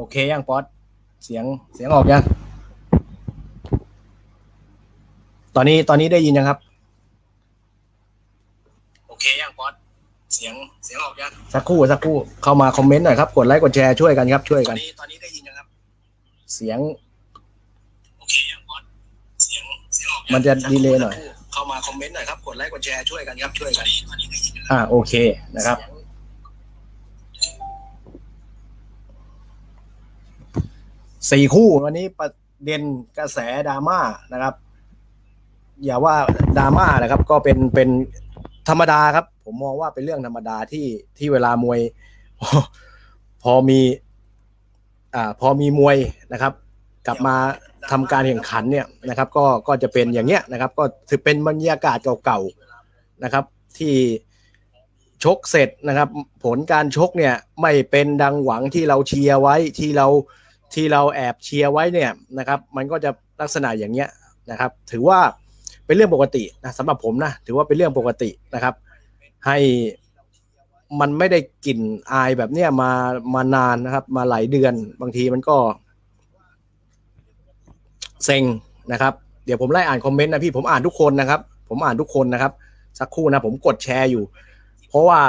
โอเคยังป๊อตเสียงเสียงออกยังตอนนี้ตอนนี้ได้ยินยังครับ โอเคยังป๊อตเสียงเสียงออกยังสักครู่สักครู่เข้ามาคอมเมนต์หน่อยครับ กดไลค์กดแชร์ช่วยกันครับช่วยกันตอนนี้ตอนนี้ได้ยินยังครับ เสียงโอเคยังป๊อตเสียงเสียงออกมันจะดีเลย์หน่อย เข้ามาคอมเมนต์หน่อยครับกดไลค์กดแชร์ช่วยกันครับช่วยกันตอนนี้ได้ยินอ่าโอเคนะครับ สี่คู่วันนี้ประเด็นกระแสดราม่านะครับ อย่าว่าดราม่านะครับ ก็เป็นเป็นธรรมดาครับ ผมมองว่าเป็นเรื่องธรรมดาที่ที่เวลามวย พอพอมี อ่า พอมีมวยนะครับ กลับมาทำการแข่งขันเนี่ยนะครับ ก็ก็จะเป็นอย่างเงี้ยนะครับ ก็ถือเป็นบรรยากาศเก่าๆนะครับ ที่ชกเสร็จนะครับ ผลการชกเนี่ย ไม่เป็นดังหวังที่เราเชียร์ไว้ที่เรา ที่เราแอบเชียร์ไว้เนี่ยนะครับมันก็จะลักษณะอย่างเงี้ยนะครับ ถือว่าเป็นเรื่องปกตินะสำหรับผมนะถือว่าเป็นเรื่องปกตินะครับ ให้มันไม่ได้กลิ่นอายแบบเนี้ยมามานานนะครับ มาหลายเดือนบางทีมันก็เซ็งนะครับ เดี๋ยวผมไล่อ่านคอมเมนต์นะพี่ผมอ่านทุกคนนะครับ ผมอ่านทุกคนนะครับ สักครู่นะผมกดแชร์อยู่ เพราะว่า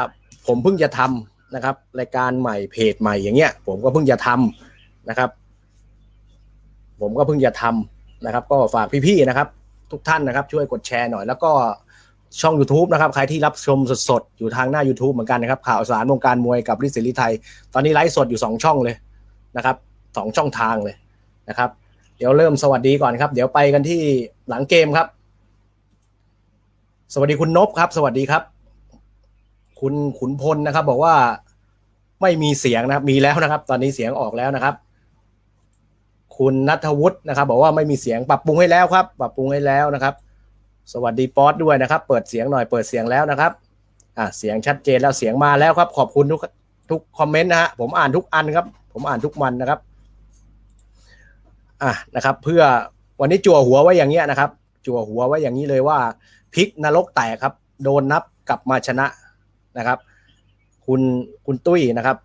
ผมเพิ่งจะทำนะครับรายการใหม่เพจใหม่อย่างเงี้ย ผมก็เพิ่งจะทำ นะครับ ผมก็เพิ่งจะทำนะครับ ก็ฝากพี่ๆนะครับ ทุกท่านนะครับ ช่วยกดแชร์หน่อย แล้วก็ช่อง YouTube นะครับ ใครที่รับชมสดๆ อยู่ทางหน้า YouTube เหมือนกันนะครับ ข่าวสารวงการมวยกับริศิรีไทย ตอนนี้ไลฟ์สดอยู่ 2 ช่องเลยนะครับสองช่องทางเลยนะครับ เดี๋ยวเริ่มสวัสดีก่อนครับ เดี๋ยวไปกันที่หลังเกมครับ สวัสดีคุณนพครับ สวัสดีครับ คุณขุนพลนะครับ บอกว่าไม่มีเสียงนะครับ มีแล้วนะครับ ตอนนี้เสียงออกแล้วนะครับ คุณนัทวุฒินะครับ บอกว่าไม่มีเสียงปรับปรุงให้แล้วครับ ปรับปรุงให้แล้วนะครับ สวัสดีป๊อตด้วยนะครับ เปิดเสียงหน่อยเปิดเสียงแล้วนะครับอ่าเสียงชัดเจนแล้วเสียงมาแล้วครับ ขอบคุณทุกทุกคอมเมนต์นะฮะผมอ่านทุกอันครับ ผมอ่านทุกวันนะครับอะนะครับ เพื่อวันนี้จั่วหัวไว้อย่างเงี้ยนะครับ จั่วหัวไว้อย่างนี้เลยว่าพลิกนรกแตกครับ โดนนับกลับมาชนะนะครับ คุณคุณตุ้ยนะครับ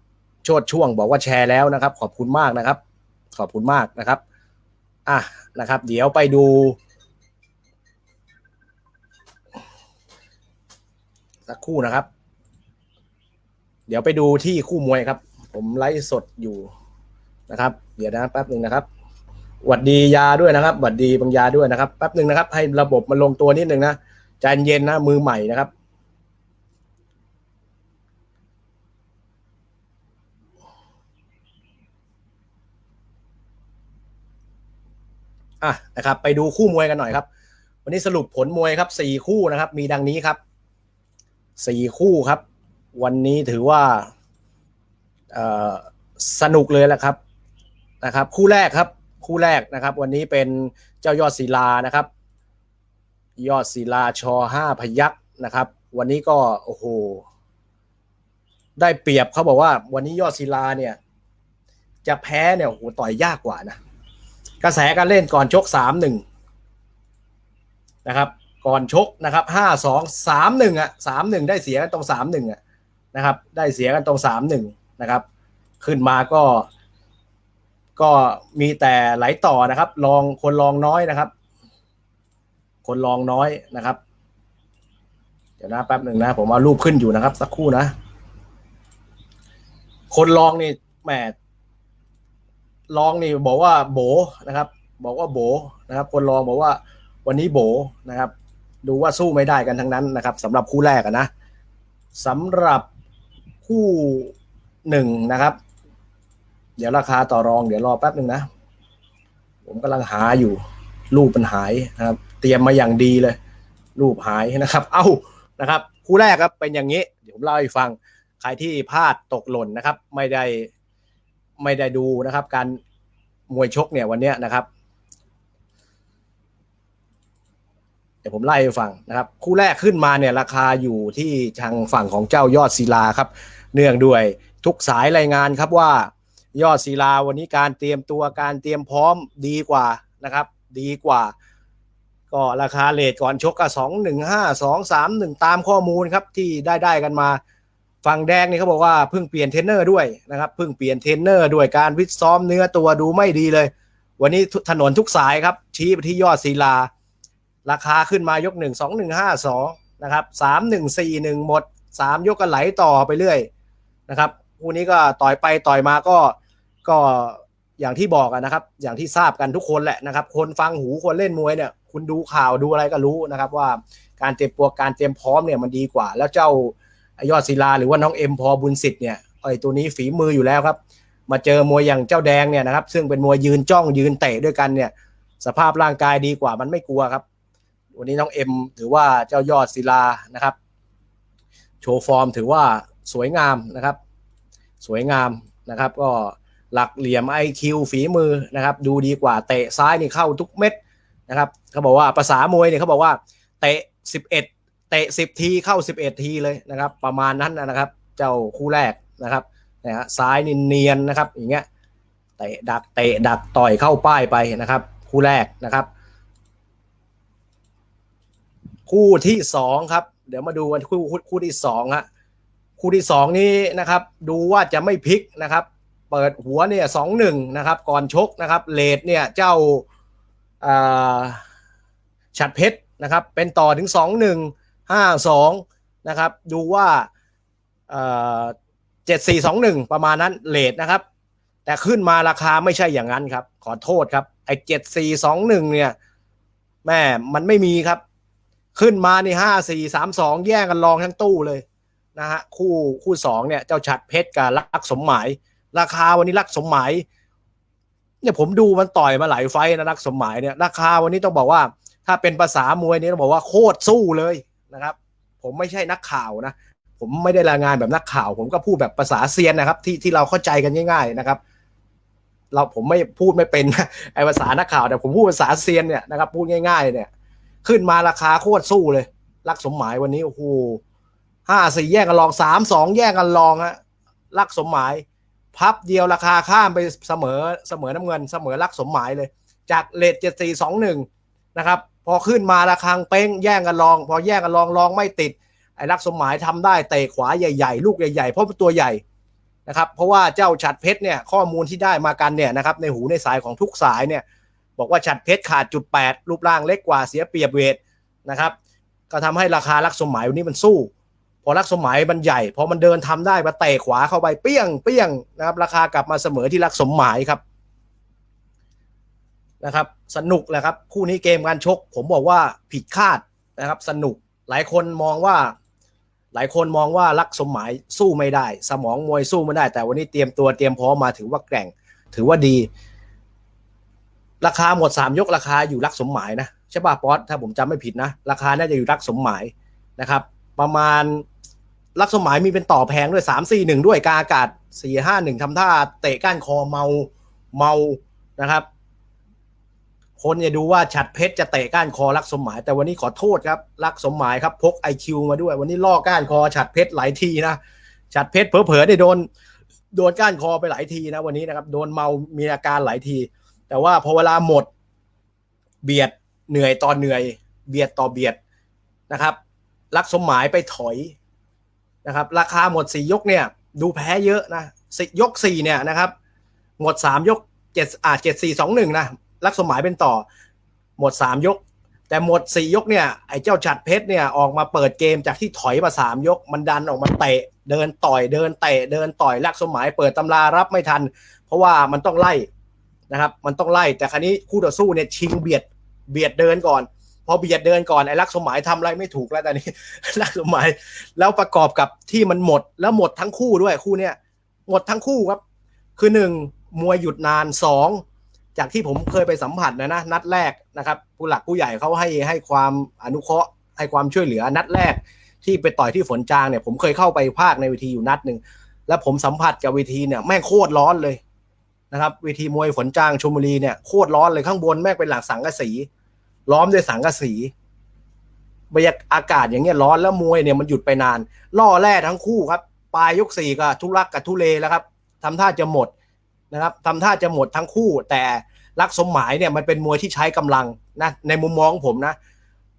โชดช่วงบอกว่าแชร์แล้วนะครับ ขอบคุณมากนะครับ ขอบคุณมากนะครับ อะนะครับ เดี๋ยวไปดู สักคู่นะครับ เดี๋ยวไปดูที่คู่มวยครับ ผมไลฟ์สดอยู่นะครับ เดี๋ยวนะแป๊บหนึ่งนะครับหวัดดียาด้วยนะครับหวัดดีบางยาด้วยนะครับแป๊บหนึ่งนะครับ ให้ระบบมันลงตัวนิดหนึ่งนะใจเย็นนะมือใหม่นะครับ อะนะครับไปดูคู่มวยกันหน่อยครับ วันนี้สรุปผลมวยครับสี่คู่นะครับ มีดังนี้ครับสี่คู่ครับ วันนี้ถือว่าสนุกเลยแหละครับนะครับ คู่แรกครับ คู่แรกนะครับ วันนี้เป็นเจ้ายอดศิลานะครับ ยอดศิลาชอห้าพยักนะครับ วันนี้ก็โอ้โหได้เปรียบเขาบอกว่า วันนี้ยอดศิลาเนี่ย จะแพ้เนี่ยโอ้โหต่อยยากกว่านะ กระแสการเล่นก่อนชกสามหนึ่งนะครับ ก่อนชกนะครับห้าสองสามหนึ่งอะสามหนึ่งได้เสียกันตรงสามหนึ่งอะนะครับ ได้เสียกันตรงสามหนึ่งนะครับ ขึ้นมาก็ ก็มีแต่ไหลต่อนะครับ ลองคนลองน้อยนะครับ คนลองน้อยนะครับ เดี๋ยวนะแป๊บหนึ่งนะ ผมเอารูปขึ้นอยู่นะครับ สักครู่นะ คนลองนี่แหม ลองนี่บอกว่าโบนะครับ บอกว่าโบนะครับ คนลองบอกว่าวันนี้โบนะครับ ดูว่าสู้ไม่ได้กันทั้งนั้นนะครับสำหรับคู่แรกนะสำหรับคู่หนึ่งนะครับ เดี๋ยวราคาต่อรองเดี๋ยวรอแป๊บหนึ่งนะ ผมกำลังหาอยู่ รูปมันหายนะครับ เตรียมมาอย่างดีเลย รูปหายนะครับ เอ้านะครับ คู่แรกครับเป็นอย่างนี้ เดี๋ยวผมเล่าให้ฟัง ใครที่พลาดตกหล่นนะครับ ไม่ได้ ไม่ได้ดูนะครับ การมวยชกเนี่ยวันนี้นะครับ เดี๋ยวผมไล่ให้ฟังนะครับ คู่แรกขึ้นมาเนี่ยราคาอยู่ที่ทางฝั่งของเจ้ายอดศิลาครับ เนื่องด้วยทุกสายรายงานครับว่ายอดศิลาวันนี้การเตรียมตัวการเตรียมพร้อมดีกว่านะครับ ดีกว่า ก็ราคาเลทก่อนชกก็สองหนึ่งห้าสองสามหนึ่งตามข้อมูลครับที่ได้ได้กันมา ฝั่งแดงนี่เขาบอกว่าเพิ่งเปลี่ยนเทรนเนอร์ด้วยนะครับเพิ่งเปลี่ยนเทรนเนอร์ด้วยการวิซ้อมเนื้อตัวดูไม่ดีเลย วันนี้ถนนทุกสายครับ ชี้ไปที่ยอดศิลา ราคาขึ้นมายกหนึ่งสองหนึ่งห้าสองนะครับสามหนึ่งสี่หนึ่งหมดสามยกก็ไหลต่อไปเรื่อยนะครับคู่นี้ก็ต่อยไปต่อยมาก็ก็อย่างที่บอกนะครับ อย่างที่ทราบกันทุกคนแหละนะครับ คนฟังหูคนเล่นมวยเนี่ย คุณดูข่าวดูอะไรก็รู้นะครับ ว่าการเตรียมตัวการเตรียมพร้อมเนี่ยมันดีกว่า แล้วเจ้า ยอดศิลาหรือว่าน้องเอ็มพอบุญสิทธิ์เนี่ยไอ้ตัวนี้ฝีมืออยู่แล้วครับ มาเจอมวยอย่างเจ้าแดงเนี่ยนะครับ ซึ่งเป็นมวยยืนจ้องยืนเตะด้วยกันเนี่ย สภาพร่างกายดีกว่ามันไม่กลัวครับ วันนี้น้องเอ็มถือว่าเจ้ายอดศิลานะครับ โชว์ฟอร์มถือว่าสวยงามนะครับ สวยงามนะครับ ก็หลักเหลี่ยม IQ ฝีมือนะครับ ดูดีกว่าเตะซ้ายนี่เข้าทุกเม็ดนะครับเขาบอกว่าภาษามวยเนี่ยเขาบอกว่าเตะ 11 เตะ10ทีเข้า11ทีเลยนะครับ ประมาณนั้นนะครับ เจ้าคู่แรกนะครับนะฮะซ้ายนี่เนียนนะครับ อย่างเงี้ยเตะดักเตะดักต่อยเข้าป้ายไปนะครับ คู่แรกนะครับ คู่ที่สองครับ เดี๋ยวมาดูกันคู่คู่คู่ที่สองฮะคู่ที่สองนี้นะครับ ดูว่าจะไม่พลิกนะครับ เปิดหัวเนี่ยสองหนึ่งนะครับ ก่อนชกนะครับเลดเนี่ยเจ้าฉัดเพชรนะครับ เป็นต่อถึงสองหนึ่ง ห้าสองนะครับ ดูว่าเจ็ดสี่สองหนึ่งประมาณนั้นเลดนะครับ แต่ขึ้นมาราคาไม่ใช่อย่างนั้นครับ ขอโทษครับ ไอ้เจ็ดสี่สองหนึ่งเนี่ยแม่มันไม่มีครับ ขึ้นมาในห้าสี่สามสองแย่งกันลองทั้งตู้เลยนะฮะคู่คู่สองเนี่ยเจ้าฉัดเพชรกับลักสมหมาย ราคาวันนี้ลักสมหมายเนี่ยผมดูมันต่อยมาหลายไฟนะลักสมหมายเนี่ยราคาวันนี้ต้องบอกว่า ถ้าเป็นภาษามวยนี่ต้องบอกว่าโคตรสู้เลย นะครับ ผมไม่ใช่นักข่าวนะ ผมไม่ได้รายงานแบบนักข่าว ผมก็พูดแบบภาษาเซียนนะครับ ที่ที่เราเข้าใจกันง่าย ๆนะครับ เราผมไม่พูดไม่เป็นไอภาษานักข่าวแต่ผมพูดภาษาเซียนเนี่ยนะครับพูดง่าย ๆ เนี่ย ขึ้นมาราคาโคตรสู้เลยลักสมหมายวันนี้โอ้โหห้าสี่แย่งกันลองสามสองแย่งกันลองฮะลักสมหมาย พับเดียวราคาข้ามไปเสมอเสมอน้ำเงินเสมอลักสมหมายเลย จากเลทเจ็ดสี่สองหนึ่งนะครับ พอขึ้นมาราคาเป้งแย่งกันลอง พอแย่งกันลองลองไม่ติด ไอ้ลักสมหมายทำได้เตะขวาใหญ่ ๆ ลูกใหญ่ๆ เพราะตัวใหญ่นะครับเพราะว่าเจ้าฉัดเพชรเนี่ยข้อมูลที่ได้มากันเนี่ยนะครับในหูในสายของทุกสายเนี่ยบอกว่าฉัดเพชรขาดจุดแปดรูปร่างเล็กกว่าเสียเปรียบเวทนะครับก็ทำให้ราคาลักสมหมายวันนี้มันสู้ พอลักสมหมายมันใหญ่พอมันเดินทำได้มาเตะขวาเข้าไปเปี้ยงเปี้ยงนะครับราคากลับมาเสมอที่ลักสมหมายครับ นะครับ สนุกแหละครับ คู่นี้เกมการชก ผมบอกว่าผิดคาดนะครับ สนุกหลายคนมองว่า หลายคนมองว่าลักสมหมายสู้ไม่ได้ สมองมวยสู้ไม่ได้ แต่วันนี้เตรียมตัวเตรียมพร้อมมาถือว่าแกร่ง ถือว่าดี ราคาหมดสามยกราคาอยู่ลักสมหมายนะใช่ป่ะป๊อตถ้าผมจำไม่ผิดนะ ราคาน่าจะอยู่ลักสมหมายนะครับ ประมาณลักสมหมายมีเป็นต่อแพงด้วยสามสี่หนึ่งด้วยกาอากาศสี่ห้าหนึ่งทำท่าเตะก้านคอเมาเมานะครับ คนจะดูว่าฉัดเพชรจะเตะก้านคอลักสมหมาย แต่วันนี้ขอโทษครับลักสมหมายครับพกไอคิวมาด้วย วันนี้ล่อก้านคอฉัดเพชรหลายทีนะฉัดเพชรเผลอๆได้โดนโดนก้านคอไปหลายทีนะวันนี้นะครับโดนเมามีอาการหลายที แต่ว่าพอเวลาหมด เบียดเหนื่อยตอนเหนื่อย เบียดต่อเบียดนะครับลักสมหมายไปถอยนะครับ ราคาหมดสี่ยกเนี่ย ดูแพ้เยอะนะสิยกสี่เนี่ยนะครับ หมดสามยกเจ็ดอ่าเจ็ดสี่สองหนึ่งนะ ลักสมหมายเป็นต่อ หมดสามยก แต่หมดสี่ยกเนี่ยไอ้เจ้าฉัดเพชรเนี่ยออกมาเปิดเกมจากที่ถอยมาสามยก มันดันออกมาเตะ เดินต่อยเดินเตะเดินต่อยลักสมหมายเปิดตำรารับไม่ทัน เพราะว่ามันต้องไล่นะครับ มันต้องไล่แต่ครั้นี้คู่ต่อสู้เนี่ยชิงเบียดเบียดเดินก่อน พอเบียดเดินก่อนไอ้ลักสมหมายทำอะไรไม่ถูกแล้วตอนนี้ลักสมหมายแล้วประกอบกับที่มันหมดแล้วหมดทั้งคู่ด้วยคู่เนี้ยหมดทั้งคู่ครับ คือหนึ่งมวยหยุดนานสอง จากที่ผมเคยไปสัมผัสนะนะนัดแรกนะครับผู้หลักผู้ใหญ่เขาให้ให้ความอนุเคราะห์ ให้ความช่วยเหลือนัดแรก ที่ไปต่อยที่ฝนจางเนี่ยผมเคยเข้าไปภาคในเวทีอยู่นัดหนึ่งแล้วผมสัมผัสกับเวทีเนี่ยแม่งโคตรร้อนเลยนะครับเวทีมวยฝนจางชลบุรีเนี่ยโคตรร้อนเลยข้างบนแม่งเป็นหลังสังกะสี ล้อมด้วยสังกะสีบรรยากาศอย่างเงี้ยร้อนแล้วมวยเนี่ยมันหยุดไปนาน ล่อแร่ทั้งคู่ครับ ปลายยกสี่ก็ทุรักกับทุเลแล้วครับทำท่าจะหมด นะครับทำท่าจะหมดทั้งคู่ แต่ลักสมหมายเนี่ยมันเป็นมวยที่ใช้กำลังนะในมุมมองผมนะ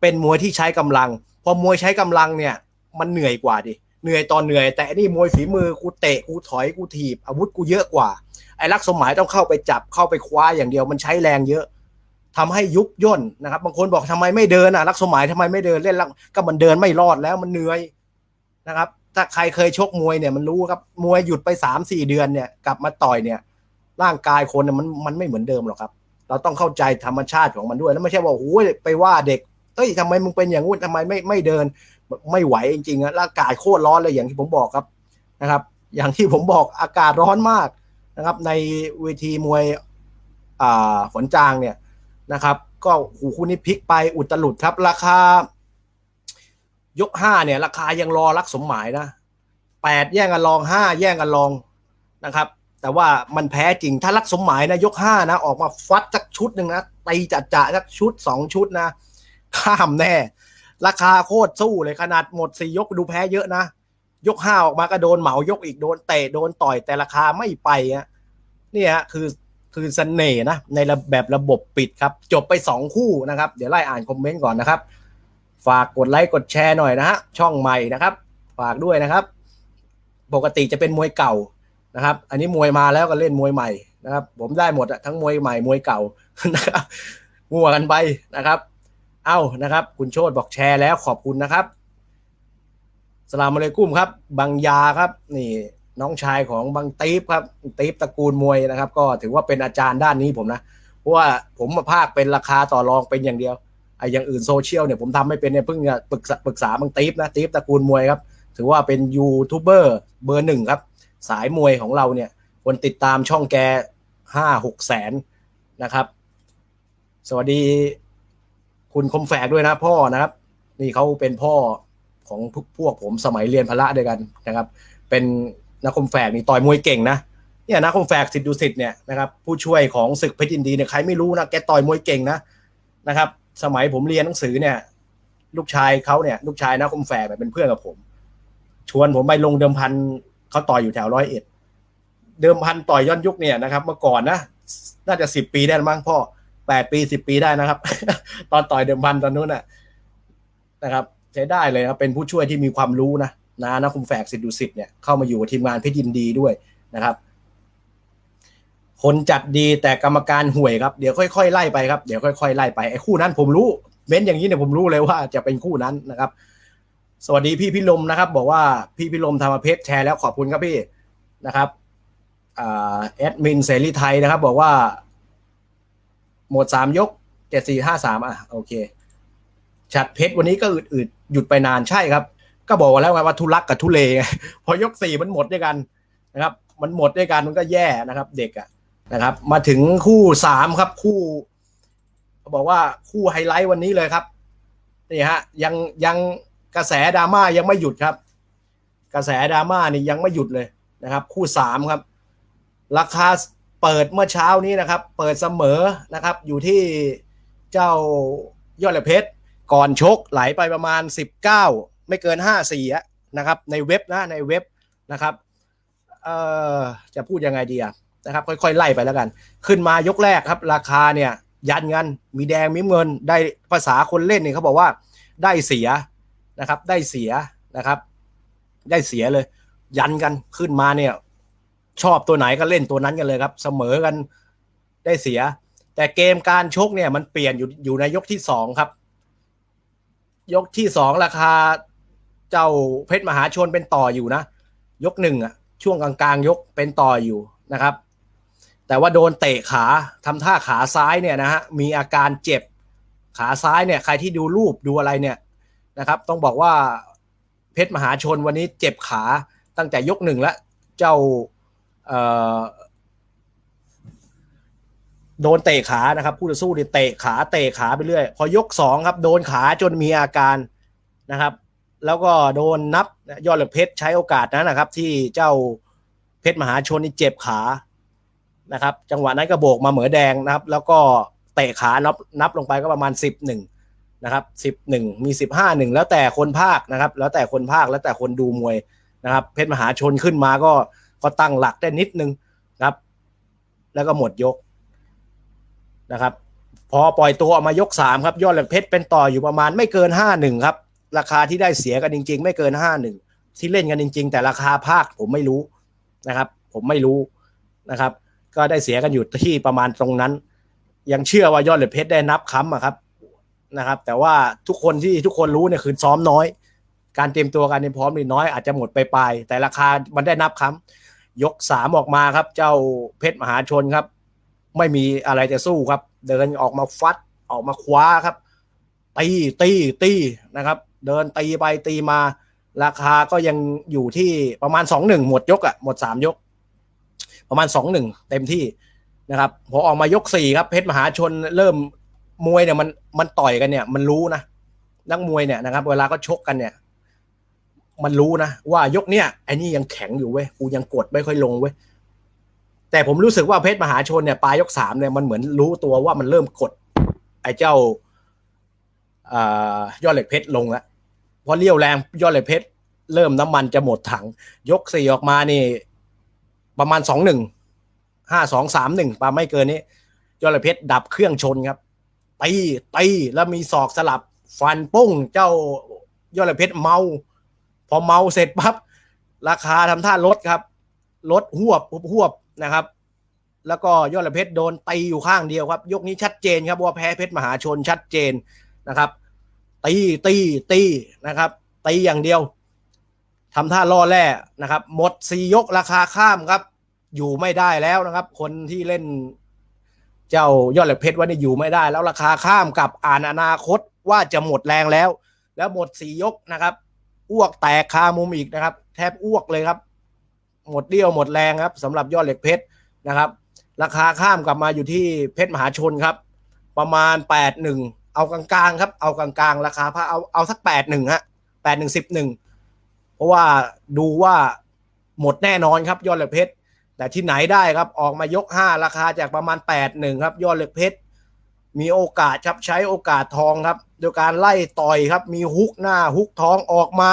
เป็นมวยที่ใช้กำลัง พอมวยใช้กำลังเนี่ย มันเหนื่อยกว่าดิเหนื่อยตอนเหนื่อย แต่อันนี่มวยฝีมือกูเตะกูถอยกูถีบอาวุธกูเยอะกว่าไอ้ลักสมหมายต้องเข้าไปจับเข้าไปคว้าอย่างเดียวมันใช้แรงเยอะทำให้ยุบย่นนะครับบางคนบอกทำไมไม่เดินอะลักสมหมายทำไมไม่เดินเล่นลักก็มันเดินไม่รอดแล้วมันเหนื่อยนะครับ ถ้าใครเคยชกมวยเนี่ยมันรู้ครับมวยหยุดไปสามสี่เดือนเนี่ยกลับมาต่อยเนี่ย ร่างกายคนเนี่ยมันมันไม่เหมือนเดิมหรอกครับ เราต้องเข้าใจธรรมชาติของมันด้วย แล้วไม่ใช่ว่าโอ้ยไปว่าเด็กเอ้ยทำไมมึงเป็นอย่างงู้นทำไมไม่ไม่เดิน ไม่ไหวจริงๆอะร่างกายโคตรร้อนเลยอย่างที่ผมบอกครับนะครับ อย่างที่ผมบอกอากาศร้อนมากนะครับ ในเวทีมวยอ่าฝนจางเนี่ยนะครับ ก็หูคู่นี้พลิกไปอุตลุดครับ ราคายกห้าเนี่ย ราคายังรอรักสมหมายนะแปดแย่งกันรองห้าแย่งกันรองนะครับ แต่ว่ามันแพ้จริง ถ้ารักสมหมายนะยกห้านะ ออกมาฟัดสักชุดหนึ่งนะตีจัดจะสักชุดสองชุดนะ ข้ามแน่ ราคาโคตรสู้เลยขนาดหมดสี่ยกดูแพ้เยอะนะ ยกห้าออกมาก็โดนเหมายกอีกโดนเตะโดนต่อยแต่ราคาไม่ไปฮะนี่ฮะคือคือเสน่ห์นะในระแบบระบบปิดครับ จบไปสองคู่นะครับ เดี๋ยวไล่อ่านคอมเมนต์ก่อนนะครับ ฝากกดไลค์กดแชร์หน่อยนะฮะช่องใหม่นะครับ ฝากด้วยนะครับ ปกติจะเป็นมวยเก่า นะครับ อันนี้มวยมาแล้วก็เล่นมวยใหม่นะครับ ผมได้หมดอะทั้งมวยใหม่มวยเก่านะครับงัวกันไปนะครับ เอ้านะครับ คุณโชตบอกแชร์แล้วขอบคุณนะครับสลามอะลัยกุ้มครับบางยาครับ นี่น้องชายของบางตีฟครับตีฟตระกูลมวยนะครับ ก็ถือว่าเป็นอาจารย์ด้านนี้ผมนะเพราะว่าผมมาภาคเป็นราคาต่อรองเป็นอย่างเดียวไอ้อย่างอื่นโซเชียลเนี่ยผมทำไม่เป็นเนี่ยเพิ่งจะปรึกษาปรึกษาบางตีฟนะตีฟตระกูลมวยครับ ถือว่าเป็นยูทูบเบอร์เบอร์หนึ่งครับ สายมวยของเราเนี่ยคนติดตามช่องแกห้าหกแสนนะครับ สวัสดีคุณคมแฝกด้วยนะพ่อนะครับ นี่เขาเป็นพ่อของพวกพวกผมสมัยเรียนพละด้วยกันนะครับ เป็นนักคมแฝกนี่ต่อยมวยเก่งนะเนี่ยนักคมแฝกสิทธิ์ดุสิตเนี่ยนะครับผู้ช่วยของศึกเพชรยินดีเนี่ยใครไม่รู้นะแกต่อยมวยเก่งนะนะครับ สมัยผมเรียนหนังสือเนี่ย ลูกชายเขาเนี่ย ลูกชายนักคมแฝกเป็นเพื่อนกับผม ชวนผมไปลงเดิมพัน เขาต่อยอยู่แถวร้อยเอ็ดเดิมพันต่อยย้อนยุคเนี่ยนะครับ เมื่อก่อนนะน่าจะสิบปีได้มั้งพ่อแปดปีสิบปีได้นะครับ ตอนต่อยเดิมพันตอนนู้นน่ะนะครับ ใช้ได้เลยครับเป็นผู้ช่วยที่มีความรู้นะนะนักคุมแฝกสิทธิดุสิตเนี่ยเข้ามาอยู่กับทีมงานเพชรยินดีด้วยนะครับ คนจัดดีแต่กรรมการห่วยครับเดี๋ยวค่อยๆไล่ไปครับเดี๋ยวค่อยๆไล่ไปไอ้คู่นั้นผมรู้เม้นอย่างนี้เนี่ยผมรู้เลยว่าจะเป็นคู่นั้นนะครับ สวัสดีพี่พิลมนะครับ บอกว่าพี่พิลมธรรมเพชรแชร์แล้วขอบคุณครับพี่นะครับแอดมินเสรีไทยนะครับ บอกว่า หมดสามยกเจ็ดสี่ห้าสามอะโอเคชัดเพชรวันนี้ก็อืดๆหยุดไปนานใช่ครับ ก็บอกแล้วไงว่าทุลักกับทุเลไงพอยกสี่มันหมดด้วยกันนะครับ มันหมดด้วยกันมันก็แย่นะครับ เด็กอะนะครับ มาถึงคู่สามครับคู่เขาบอกว่าคู่ไฮไลท์วันนี้เลยครับนี่ฮะยังยัง กระแสดราม่ายังไม่หยุดครับ กระแสดราม่านี่ยังไม่หยุดเลยนะครับ คู่สามครับ ราคาเปิดเมื่อเช้านี้นะครับ เปิดเสมอนะครับ อยู่ที่เจ้ายอดเหลเพชรก่อนชกไหลไปประมาณ 19 ไม่เกิน 54นะครับ ในเว็บนะในเว็บนะครับเอ่อจะพูดยังไงดีอะนะครับ ค่อยๆ ไล่ไปแล้วกัน ขึ้นมายกแรกครับ ราคาเนี่ย ยันกันมีแดงมีเงินได้ภาษาคนเล่นเนี่ยเขาบอกว่าได้เสีย นะครับ ได้เสียนะครับ ได้เสียเลย ยันกันขึ้นมาเนี่ย ชอบตัวไหนก็เล่นตัวนั้นกันเลยครับ เสมอกันได้เสีย แต่เกมการชกเนี่ยมันเปลี่ยนอยู่อยู่ในยกที่สองครับ ยกที่สองราคาเจ้าเพชรมหาชนเป็นต่ออยู่นะ ยกหนึ่งอะช่วงกลางๆ ยกเป็นต่ออยู่นะครับ แต่ว่าโดนเตะขาทำท่าขาซ้ายเนี่ยนะฮะมีอาการเจ็บขาซ้ายเนี่ย ใครที่ดูรูปดูอะไรเนี่ย นะครับ ต้องบอกว่าเพชรมหาชนวันนี้เจ็บขาตั้งแต่ยกหนึ่งแล้ว เจ้าโดนเตะขานะครับผู้ต่อสู้เนี่ยเตะขาเตะขาไปเรื่อย พอยกสองครับโดนขาจนมีอาการนะครับ แล้วก็โดนนับยอดเหลือเพชรใช้โอกาสนั้นนะครับ ที่เจ้าเพชรมหาชนนี่เจ็บขานะครับ จังหวะนั้นก็โบกมาเหมือแดงนะครับ แล้วก็เตะขานับนับลงไปก็ประมาณสิบหนึ่ง นะครับสิบหนึ่งมีสิบห้าหนึ่งแล้วแต่คนภาคนะครับ แล้วแต่คนภาคแล้วแต่คนดูมวยนะครับ เพชรมหาชนขึ้นมาก็ก็ตั้งหลักได้นิดนึงนะครับ แล้วก็หมดยกนะครับ พอปล่อยตัวออกมายกสามครับ ยอดเหล็กเพชรเป็นต่ออยู่ประมาณไม่เกินห้าหนึ่งครับ ราคาที่ได้เสียกันจริง ๆ ไม่เกินห้าหนึ่งที่เล่นกันจริง ๆ แต่ราคาภาคผมไม่รู้นะครับ ผมไม่รู้นะครับ ก็ได้เสียกันอยู่ที่ประมาณตรงนั้น ยังเชื่อว่ายอดเหลือเพชรได้นับค้ำอะครับ นะครับ แต่ว่าทุกคนที่ทุกคนรู้เนี่ยคือซ้อมน้อย การเตรียมตัวการเตรียมพร้อมนี่น้อยอาจจะหมดไปปลายแต่ราคามันได้นับค้ำยกสามออกมาครับ เจ้าเพชรมหาชนครับ ไม่มีอะไรจะสู้ครับ เดินออกมาฟัดออกมาคว้าครับตีตีตีนะครับ เดินตีไปตีมา ราคาก็ยังอยู่ที่ประมาณสองหนึ่งหมดยกอะหมดสามยก ประมาณสองหนึ่งเต็มที่นะครับพอออกมายกสี่ครับ เพชรมหาชนเริ่ม มวยเนี่ยมันมันต่อยกันเนี่ย มันรู้นะนักมวยเนี่ยนะครับ เวลาก็ชกกันเนี่ย มันรู้นะว่ายกเนี้ยไอ้นี่ยังแข็งอยู่เว้ยกูยังกดไม่ค่อยลงเว้ยแต่ผมรู้สึกว่าเพชรมหาชนเนี่ยปลายยกสามเนี่ยมันเหมือนรู้ตัวว่ามันเริ่มกด ไอ้เจ้าอยอดเหล็กเพชรลงแล้วเพราะเลี้ยวแรงยอดเหล็กเพชรเริ่มน้ำมันจะหมดถัง ยกสี่ออกมานี่ ประมาณสองหนึ่งห้าสองสามหนึ่งปาไม่เกินนี้ยอดเหล็กเพชรดับเครื่องชนครับ ตีตีแล้วมีศอกสลับ ฟันปุ้งเจ้ายอดเหล็กเพชรเมา พอเมาเสร็จปั๊บราคาทำท่าลดครับลดหวบหวบนะครับ แล้วก็ยอดเหล็กเพชรโดนตีอยู่ข้างเดียวครับ ยกนี้ชัดเจนครับว่าแพ้เพชรมหาชนชัดเจนนะครับตีตีตีนะครับตีอย่างเดียวทำท่าล่อแร่นะครับ หมดสี่ยกราคาข้ามครับ อยู่ไม่ได้แล้วนะครับ คนที่เล่น เจ้ายอดเหล็กเพชรว่าเนี่ยอยู่ไม่ได้ แล้วราคาข้ามกับอ่านอนาคตว่าจะหมดแรงแล้ว แล้วหมดสี่ยกนะครับ อ้วกแตกคามุมอีกนะครับ แทบอ้วกเลยครับ หมดเดี่ยวหมดแรงครับสำหรับยอดเหล็กเพชรนะครับ ราคาข้ามกลับมาอยู่ที่เพชรมหาชนครับ ประมาณแปดหนึ่งเอากลางๆครับ เอากลางๆ ราคาพระเอาเอาสักแปดหนึ่งฮะแปดหนึ่งสิบหนึ่งเพราะว่าดูว่าหมดแน่นอนครับยอดเหล็กเพชร แต่ที่ไหนได้ครับออกมายกห้าราคาจากประมาณแปดหนึ่งครับ ยอดเหล็กเพชร มีโอกาสครับใช้โอกาสทองครับ โดยการไล่ต่อยครับ มีฮุกหน้าฮุกท้องออกมา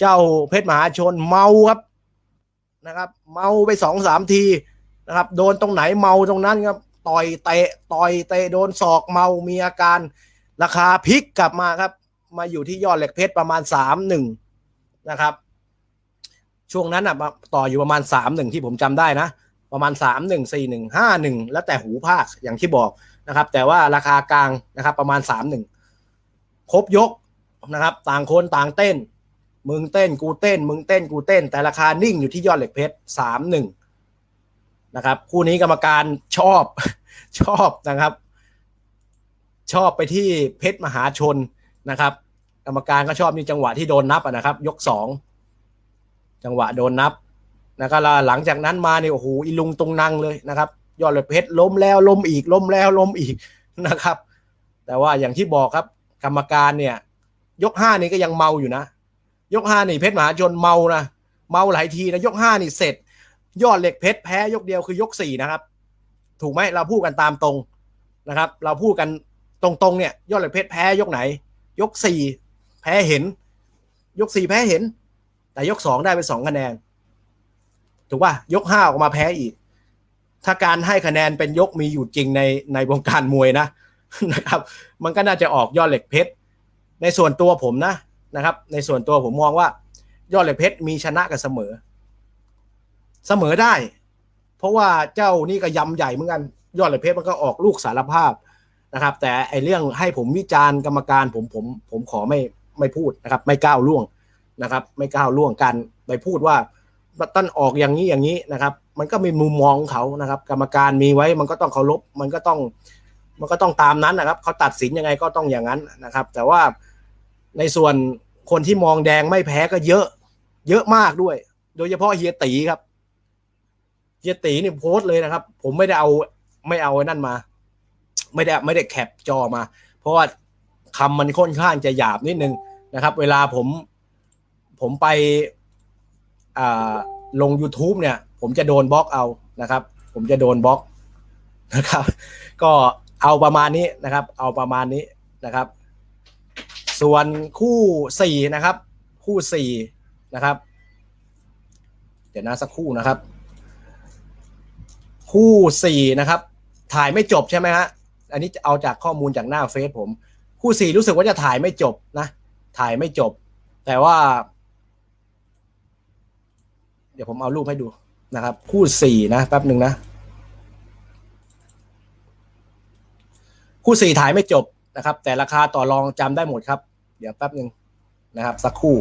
เจ้าเพชรมหาชนเมาครับนะครับ เมาไปสองสามทีนะครับ โดนตรงไหนเมาตรงนั้นครับ ต่อยเตะต่อยเตะโดนศอกเมามีอาการราคาพลิกกลับมาครับ มาอยู่ที่ยอดเหล็กเพชรประมาณสามหนึ่งนะครับ ช่วงนั้นอะต่ออยู่ประมาณสามหนึ่งที่ผมจำได้นะ ประมาณสามหนึ่งสี่หนึ่งห้าหนึ่งแล้วแต่หูภาคอย่างที่บอกนะครับ แต่ว่าราคากลางนะครับประมาณสามหนึ่งครบยกนะครับ ต่างคนต่างเต้น มึงเต้นกูเต้น มึงเต้นกูเต้น แต่ราคานิ่งอยู่ที่ยอดเหล็กเพชรสามหนึ่งนะครับคู่นี้กรรมการชอบชอบนะครับ ชอบไปที่เพชรมหาชนนะครับ กรรมการก็ชอบนี่จังหวะที่โดนนับนะครับ ยกสอง จังหวะโดนนับนะครับแล้วหลังจากนั้นมาเนี่ยโอ้โหอีลุงตรงนังเลยนะครับ ยอดเหล็กเพชรล้มแล้วล้มอีกล้มแล้วล้มอีกนะครับ แต่ว่าอย่างที่บอกครับ กรรมการเนี่ย ยกห้านี่ก็ยังเมาอยู่นะ ยกห้านี่เพชรมหาชนเมานะเมาหลายทีนะยกห้านี่เสร็จ ยอดเหล็กเพชรแพ้ยกเดียวคือยกสี่นะครับ ถูกไหมเราพูดกันตามตรงนะครับ เราพูดกันตรงๆเนี่ย ยอดเหล็กเพชรแพ้ยกไหน ยกสี่แพ้เห็น ยกสี่แพ้เห็น แต่ยกสองได้ไปสองคะแนน ถูกป่ะยกห้าออกมาแพ้อีก ถ้าการให้คะแนนเป็นยกมีอยู่จริงในในวงการมวยนะนะครับ มันก็น่าจะออกยอดเหล็กเพชรในส่วนตัวผมนะนะครับ ในส่วนตัวผมมองว่า ยอดเหล็กเพชรมีชนะกับเสมอ เสมอได้ เพราะว่าเจ้านี่ก็ยำใหญ่เหมือนกัน ยอดเหล็กเพชรมันก็ออกลูกสารภาพนะครับ แต่ไอเรื่องให้ผมวิจารณ์กรรมการผมผมผมขอไม่ไม่พูดนะครับ ไม่ก้าวล่วง นะครับ ไม่ก้าวล่วงกันไปพูดว่าต้นออกอย่างนี้อย่างนี้นะครับ มันก็มีมุมมองของเขานะครับ กรรมการมีไว้มันก็ต้องเคารพมันก็ต้อง มันก็ต้องตามนั้นนะครับเขาตัดสินยังไงก็ต้องอย่างนั้นนะครับ แต่ว่าในส่วนคนที่มองแดงไม่แพ้ก็เยอะ เยอะมากด้วย โดยเฉพาะเฮียตีครับเฮียตีนี่โพสต์เลยนะครับ ผมไม่ได้เอาไม่เอาไอ้นั่นมา ไม่ได้ไม่ได้แคปจอมา เพราะว่าคำมันค่อนข้างจะหยาบนิดนึงนะครับ เวลาผม ผมไปลง YouTube เนี่ย ผมจะโดนบล็อกเอานะครับ ผมจะโดนบล็อกนะครับ ก็เอาประมาณนี้นะครับ เอาประมาณนี้นะครับ ส่วนคู่สี่นะครับ คู่สี่นะครับ เดี๋ยวนะสักคู่นะครับ คู่สี่นะครับ ถ่ายไม่จบใช่ไหมฮะอันนี้เอาจากข้อมูลจากหน้าเฟซผม คู่สี่รู้สึกว่าจะถ่ายไม่จบนะ ถ่ายไม่จบ แต่ว่า เดี๋ยวผมเอารูปให้ดูนะครับ คู่สี่นะแป๊บหนึ่งนะ คู่สี่ถ่ายไม่จบนะครับ แต่ราคาต่อรองจำได้หมดครับ เดี๋ยวแป๊บหนึ่งนะครับ สักคู่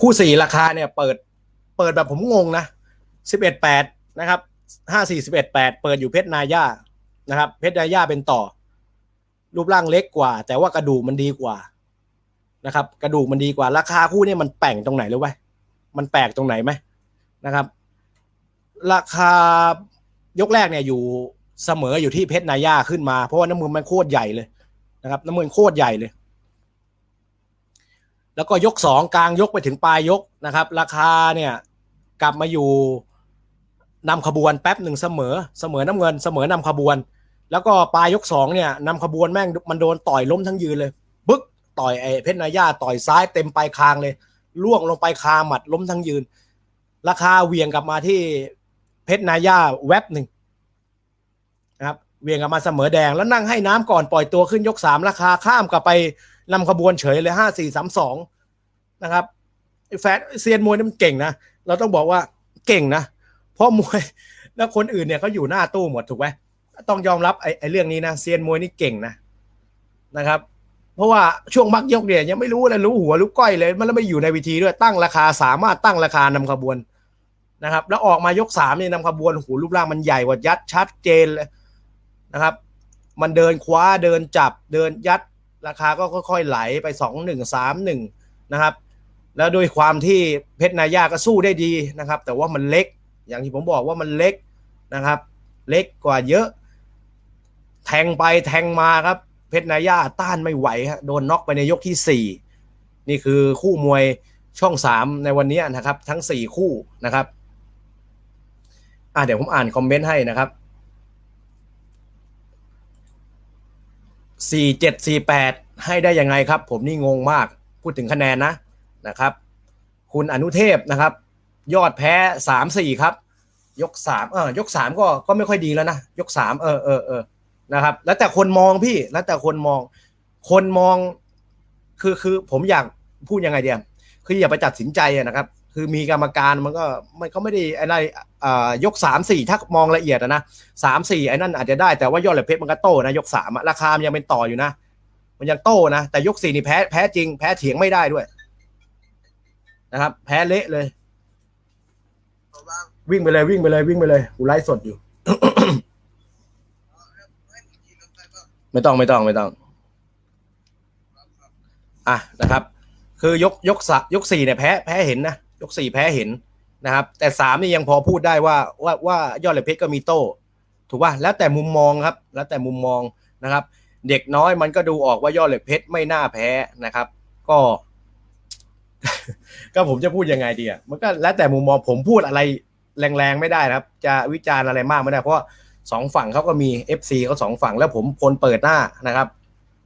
คู่สี่ราคาเนี่ยเปิดเปิดแบบผมงงนะสิบเอ็ดแปดนะครับห้าสี่สิบเอ็ดแปดเปิดอยู่เพชรนาย่านะครับ เพชรนาย่าเป็นต่อ รูปร่างเล็กกว่า แต่ว่ากระดูกมันดีกว่านะครับ กระดูกมันดีกว่า ราคาคู่นี้มันแปลงตรงไหนรู้ไหมมันแปลกตรงไหนไหมนะครับ ราคายกแรกเนี่ยอยู่เสมออยู่ที่เพชรนาย่าขึ้นมา เพราะว่าน้ำมือมันโคตรใหญ่เลยนะครับ น้ำมือโคตรใหญ่เลย แล้วก็ยกสองกลางยกไปถึงปลายยกนะครับ ราคาเนี่ยกลับมาอยู่นำขบวนแป๊บหนึ่งเสมอเสมอน้ำเงินเสมอนำขบวน แล้วก็ปลายยกสองเนี่ยนำขบวนแม่งมันโดนต่อยล้มทั้งยืนเลยบึ๊กต่อยไอ้เพชรนาย่าต่อยซ้ายเต็มปลายคางเลยล่วงลงไปคาหมัดล้มทั้งยืน ราคาเวียงกลับมาที่เพชรนาย่าแวบหนึ่งนะครับเวียงกลับมาเสมอแดงแล้วนั่งให้น้ำก่อนปล่อยตัวขึ้นยกสามราคาข้ามกลับไปนำขบวนเฉยเลยห้าสี่สามสองนะครับแฟนเซียนมวยนี่มันเก่งนะเราต้องบอกว่าเก่งนะเพราะมวยแล้วคนอื่นเนี่ยเขาอยู่หน้าตู้หมดถูกไหม ต้องยอมรับไอ้ไอเรื่องนี้นะเซียนมวยนี่เก่งนะนะครับ เพราะว่าช่วงมักยกเนี่ยยังไม่รู้เลยรู้หัวรู้ก้อยเลย มันแล้วไม่อยู่ในวิธีด้วยตั้งราคาสามารถตั้งราคานำขบวนนะครับ แล้วออกมายกสามเนี่ยนำขบวนหูรูปร่างมันใหญ่กว่ายัดชัดเจนเลยนะครับ มันเดินคว้าเดินจับเดินยัดราคาก็ค่อยๆไหลไปสองหนึ่งสามหนึ่งนะครับ แล้วด้วยความที่เพชรนายาก็สู้ได้ดีนะครับ แต่ว่ามันเล็กอย่างที่ผมบอกว่ามันเล็กนะครับ เล็กกว่าเยอะ แทงไปแทงมาครับ เพชรนาย่าต้านไม่ไหวฮะโดนน็อกไปในยกที่สี่นี่คือคู่มวยช่องสามในวันนี้นะครับ ทั้งสี่คู่นะครับอ่าเดี๋ยวผมอ่านคอมเมนต์ให้นะครับสี่เจ็ดสี่แปดให้ได้ยังไงครับ ผมนี่งงมากพูดถึงคะแนนนะนะครับ คุณอนุเทพนะครับ ยอดแพ้สามสี่ครับ ยกสามเออยกสามก็ก็ไม่ค่อยดีแล้วนะ ยกสามเออเออเออ นะครับ แล้วแต่คนมองพี่แล้วแต่คนมอง คนมองคือคือผมอยากพูดยังไงเดียคืออย่าไปตัดสินใจอะนะครับ คือมีกรรมการมันก็มันเขาไม่ได้อะไรอ่ายกสามสี่ถ้ามองละเอียดอะนะสามสี่ไอ้นั่นอาจจะได้แต่ว่ายอดเหล็กเพชรมันก็โตนะยกสามอะราคามันยังเป็นต่ออยู่นะมันยังโตนะแต่ยกสี่นี่แพ้แพ้จริง แพ้เถียงไม่ได้ด้วย นะครับ แพ้เละเลย วิ่งไปเลยวิ่งไปเลยวิ่งไปเลยกูไลฟ์สดอยู่ ไม่ต้องไม่ต้องไม่ต้อง อะนะครับ คือยกยกสยกสี่เนี่ยแพ้แพ้เห็นนะยกสี่แพ้เห็นนะครับ แต่สามนี่ยังพอพูดได้ว่าว่าว่ายอดเหล็กเพชรก็มีโต้ถูกป่ะแล้วแต่มุมมองครับ แล้วแต่มุมมองนะครับ เด็กน้อยมันก็ดูออกว่ายอดเหล็กเพชรไม่น่าแพ้นะครับ ก็ ก็ผมจะพูดยังไงดีอะมันก็แล้วแต่มุมมองผมพูดอะไรแรงๆไม่ได้นะครับ จะวิจารณ์อะไรมากไม่ได้เพราะ สองฝั่งเขาก็มี FC เขาสองฝั่งแล้วผมคนเปิดหน้านะครับ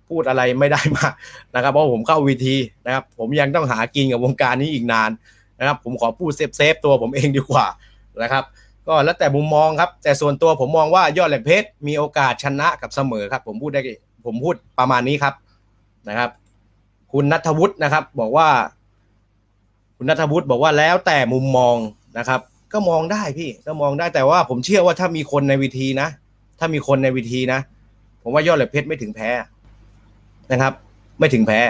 พูดอะไรไม่ได้มากนะครับเพราะผมเข้าวีทีนะครับ ผมยังต้องหากินกับวงการนี้อีกนานนะครับ ผมขอพูดเซฟเซฟตัวผมเองดีกว่านะครับ ก็แล้วแต่มุมมองครับ แต่ส่วนตัวผมมองว่ายอดเหล็กเพชรมีโอกาสชนะกับเสมอครับ ผมพูดได้ผมพูดประมาณนี้ครับนะครับ คุณนัทวุฒินะครับ บอกว่า คุณนัทวุฒิบอกว่าแล้วแต่มุมมองนะครับ ก็มองได้พี่ก็มองได้แต่ว่าผมเชื่อว่าถ้ามีคนในวิธีนะ ถ้ามีคนในวิธีนะ ผมว่ายอดเหล็กเพชรไม่ถึงแพ้นะครับ ไม่ถึงแพ้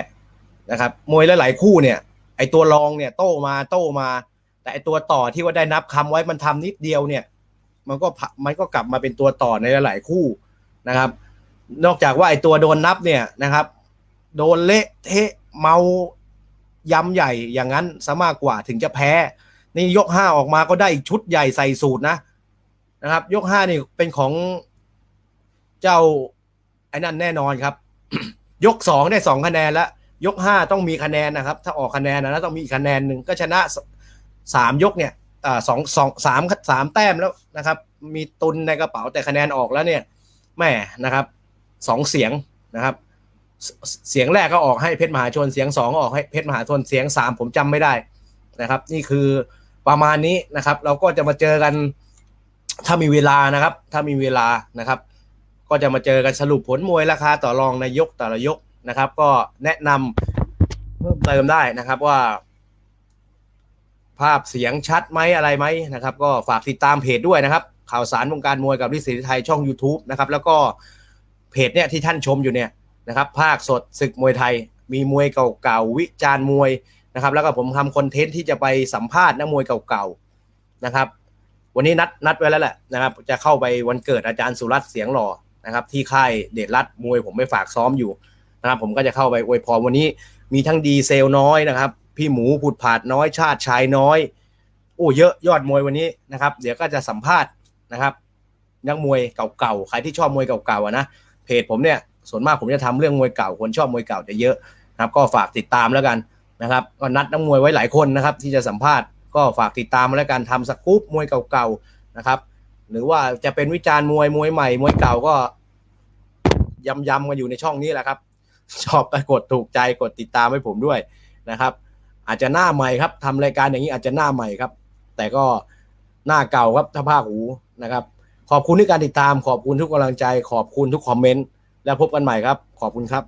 นะครับ มวยหลายๆคู่เนี่ย ไอตัวรองเนี่ยโต้มาโต้มา แต่ไอตัวต่อที่ว่าได้นับคำไว้มันทำนิดเดียวเนี่ย มันก็ผมันก็กลับมาเป็นตัวต่อในหลายๆคู่นะครับ นอกจากว่าไอตัวโดนนับเนี่ยนะครับ โดนเละเทะเมายำใหญ่อย่างนั้นซะมากกว่าถึงจะแพ้ นี่ยกห้าออกมาก็ได้อีกชุดใหญ่ใส่สูตรนะนะครับ ยกห้านี่เป็นของเจ้าไอ้นั่นแน่นอนครับ ยกสองได้สองคะแนนแล้วยกห้าต้องมีคะแนนนะครับ ถ้าออกคะแนนนะต้องมีอีกคะแนนหนึ่งก็ชนะสามยกเนี่ยอสองสองสามสามแต้มแล้วนะครับ มีตุนในกระเป๋าแต่คะแนนออกแล้วเนี่ยแม่นะครับสองเสียงนะครับ เสียงแรกก็ออกให้เพชรมหาชนเสียงสองออกให้เพชรมหาชนเสียงสามผมจำไม่ได้นะครับ นี่คือ ประมาณนี้นะครับ เราก็จะมาเจอกัน ถ้ามีเวลานะครับ ถ้ามีเวลานะครับ ก็จะมาเจอกันสรุปผลมวยราคาต่อรองในยกแต่ละยกนะครับ ก็แนะนำเพิ่มเติมได้นะครับว่า ภาพเสียงชัดไหมอะไรไหมนะครับ ก็ฝากติดตามเพจด้วยนะครับ ข่าวสารวงการมวยกับวิสิไทยช่อง YouTube นะครับ แล้วก็เพจเนี่ยที่ท่านชมอยู่เนี่ยนะครับ ภาคสดศึกมวยไทย มีมวยเก่าๆวิจารณ์มวย นะครับ แล้วก็ผมทำคอนเทนต์ที่จะไปสัมภาษณ์นักมวยเก่าๆนะครับ วันนี้นัดนัดไว้แล้วแหละนะครับ จะเข้าไปวันเกิดอาจารย์สุรัตน์เสียงหล่อนะครับ ที่ค่ายเดชรัตน์มวยผมไปฝากซ้อมอยู่นะครับ ผมก็จะเข้าไปอวยพรวันนี้มีทั้งดีเซลน้อยนะครับ พี่หมูผุดผาดน้อยชาติชายน้อยโอ้เยอะยอดมวยวันนี้นะครับ เดี๋ยวก็จะสัมภาษณ์นะครับ นักมวยเก่าๆใครที่ชอบมวยเก่าๆนะเพจผมเนี่ยส่วนมากผมจะทำเรื่องมวยเก่าคนชอบมวยเก่าจะเยอะนะครับ ก็ฝากติดตามแล้วกัน นะครับก็นัดนักมวยไว้หลายคนนะครับ ที่จะสัมภาษณ์ก็ฝากติดตามแล้วกันทำสกู๊ปมวยเก่าๆนะครับ หรือว่าจะเป็นวิจารณ์มวยมวยใหม่ มวยเก่าก็ยำยำๆกันอยู่ในช่องนี้แหละครับ ชอบก็กดถูกใจกดติดตามให้ผมด้วยนะครับ อาจจะหน้าใหม่ครับทำรายการอย่างนี้อาจจะหน้าใหม่ครับ แต่ก็หน้าเก่าครับถ้าภาคหูนะครับ ขอบคุณที่การติดตามขอบคุณทุกกำลังใจ ขอบคุณทุกคอมเมนต์แล้วพบกันใหม่ครับ ขอบคุณครับ